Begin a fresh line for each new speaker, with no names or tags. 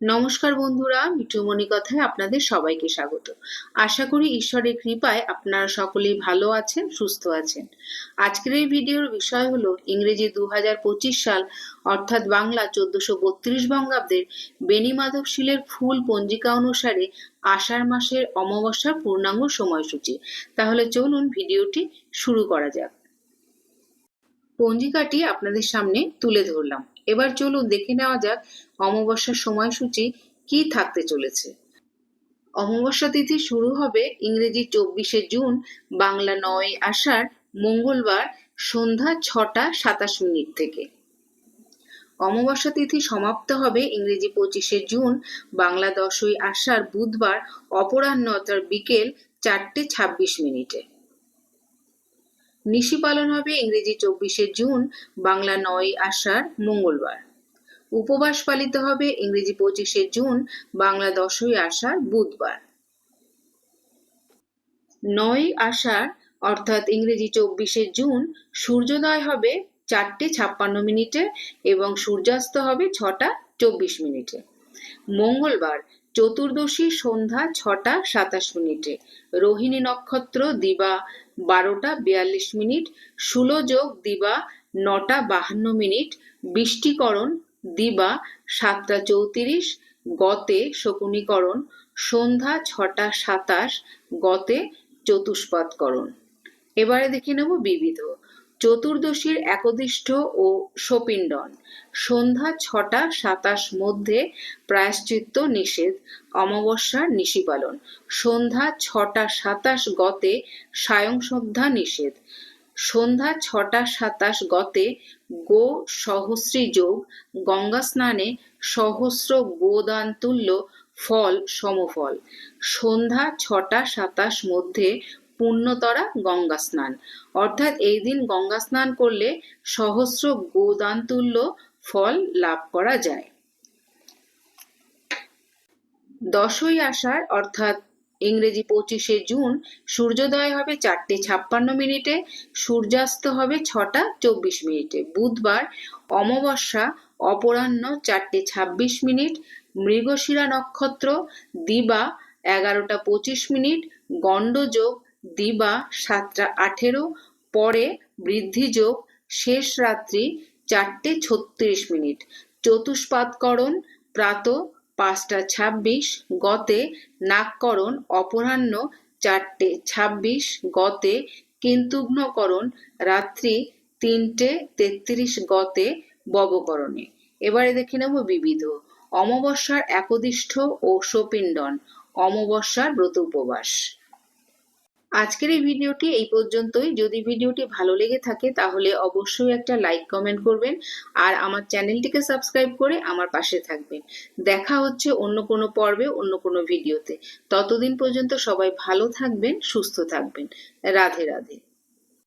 নমস্কার বন্ধুরা, মিঠুমণি কথায় আপনাদের সবাইকে স্বাগত। আশা করি ঈশ্বরের কৃপায় আপনারা সকলেই ভালো আছেন, সুস্থ আছেন। আজকের এই ভিডিওর বিষয় হলো ইংরেজি দু হাজার পঁচিশ সাল, অর্থাৎ বাংলা চোদ্দশো বত্রিশ বঙ্গাব্দের বেনি মাধব শিলের ফুল পঞ্জিকা অনুসারে আষাঢ় মাসের অমাবস্যার পূর্ণাঙ্গ সময়সূচি। তাহলে চলুন ভিডিওটি শুরু করা যাক। পঞ্জিকাটি আপনাদের সামনে তুলে ধরলাম। এবার চলুন দেখে নেওয়া যাক অমাবস্যার সময়সূচি কি থাকতে চলেছে। অমাবস্যা তিথি শুরু হবে ইংরেজি চব্বিশে জুন, বাংলা নয় আষাঢ়, মঙ্গলবার সন্ধ্যা ছটা সাতাশ মিনিট থেকে। অমাবস্যা তিথি সমাপ্ত হবে ইংরেজি পঁচিশে জুন, বাংলা দশই আষাঢ় বুধবার, অপরাহ্ন অর্থাৎ বিকেল চারটে ছাব্বিশ মিনিটে। নিশি পালন হবে ইংরেজি চব্বিশে জুন, বাংলা নয় আষাঢ়, মঙ্গলবার। উপবাস পালিত হবে ইংরেজি পঁচিশে জুন, বাংলা দশই আষাঢ়, বুধবার। নয় আষাঢ়, অর্থাৎ ইংরেজি চব্বিশে জুন, সূর্যোদয় হবে চারটে ছাপ্পান্ন মিনিটে এবং সূর্যাস্ত হবে ছটা চব্বিশ মিনিটে। মঙ্গলবার চতুর্দশী সন্ধ্যা ছটা সাতাশ মিনিটে। রোহিণী নক্ষত্র দিবা বারোটা বিয়াল্লিশ মিনিট সুলোযোগ দিবা নটা বাহান্ন মিনিট, বৃষ্টিকরণ দিবা সাতটা চৌত্রিশ, গতে শকুনীকরণ, সন্ধ্যা ছটা সাতাশ, গতে চতুষ্পাতকরণ এবারে দেখে নেব বিবিধ। চতুর্দশীর একদিষ্ঠ ও সপিণ্ডন সন্ধ্যা ছটা সাতাশ মধ্যে প্রায়শ্চিত্ত নিষেধ, অমাবস্যার নিশি পালন সন্ধ্যা ছটা সাতাশ গতে সায়ংসন্ধ্যা নিষেধ। সন্ধ্যা ছটা সাতাশ গতে গো সহস্রী যোগ, গঙ্গা স্নানে সহস্র গোদান তুল্য ফল সমফল। সন্ধ্যা ছটা সাতাশ মধ্যে পুণ্যতরা গঙ্গা স্নান। অর্থাৎ এই দিন গঙ্গা স্নান করলে সহস্র গোদান তুল্য ফল লাভ করা যায়। দশই আষাঢ়, অর্থাৎ ইংরেজি পঁচিশে জুন, সূর্যোদয় হবে চারটে ছাপ্পান্ন মিনিটে, সূর্যাস্ত হবে ছটা চব্বিশ মিনিটে। বুধবার অমাবস্যা, অপরাহ্ন চারটে ছাব্বিশ মিনিট, মৃগশিরা নক্ষত্র, দিবা এগারোটা পঁচিশ মিনিট, গণ্ডযোগ দিবা সাতটা আঠেরো, পরে বৃদ্ধিযোগ শেষ রাত্রি চারটে ছত্রিশ মিনিট। চতুষ্পাতকরণ প্রাত পাঁচটা ছাব্বিশ, গতে নাককরণ, অপরাহ্ন চারটে ছাব্বিশ, গতে কিন্তুগ্নকরণ, রাত্রি তিনটে তেত্রিশ, গতে ববকরণে এবারে দেখে নেব বিবিধ। অমাবস্যার একদিষ্ঠ ও সপিণ্ডন অমাবস্যার ব্রত উপবাস। আজকের এই ভিডিওটি এই পর্যন্তই। যদি ভিডিওটি ভালো লেগে থাকে, তাহলে অবশ্যই একটা লাইক, কমেন্ট করবেন আর আমার চ্যানেলটিকে সাবস্ক্রাইব করে আমার পাশে থাকবেন। দেখা হচ্ছে অন্য কোনো পর্বে, অন্য কোনো ভিডিওতে। ততদিন পর্যন্ত সবাই ভালো থাকবেন, সুস্থ থাকবেন। রাধে রাধে।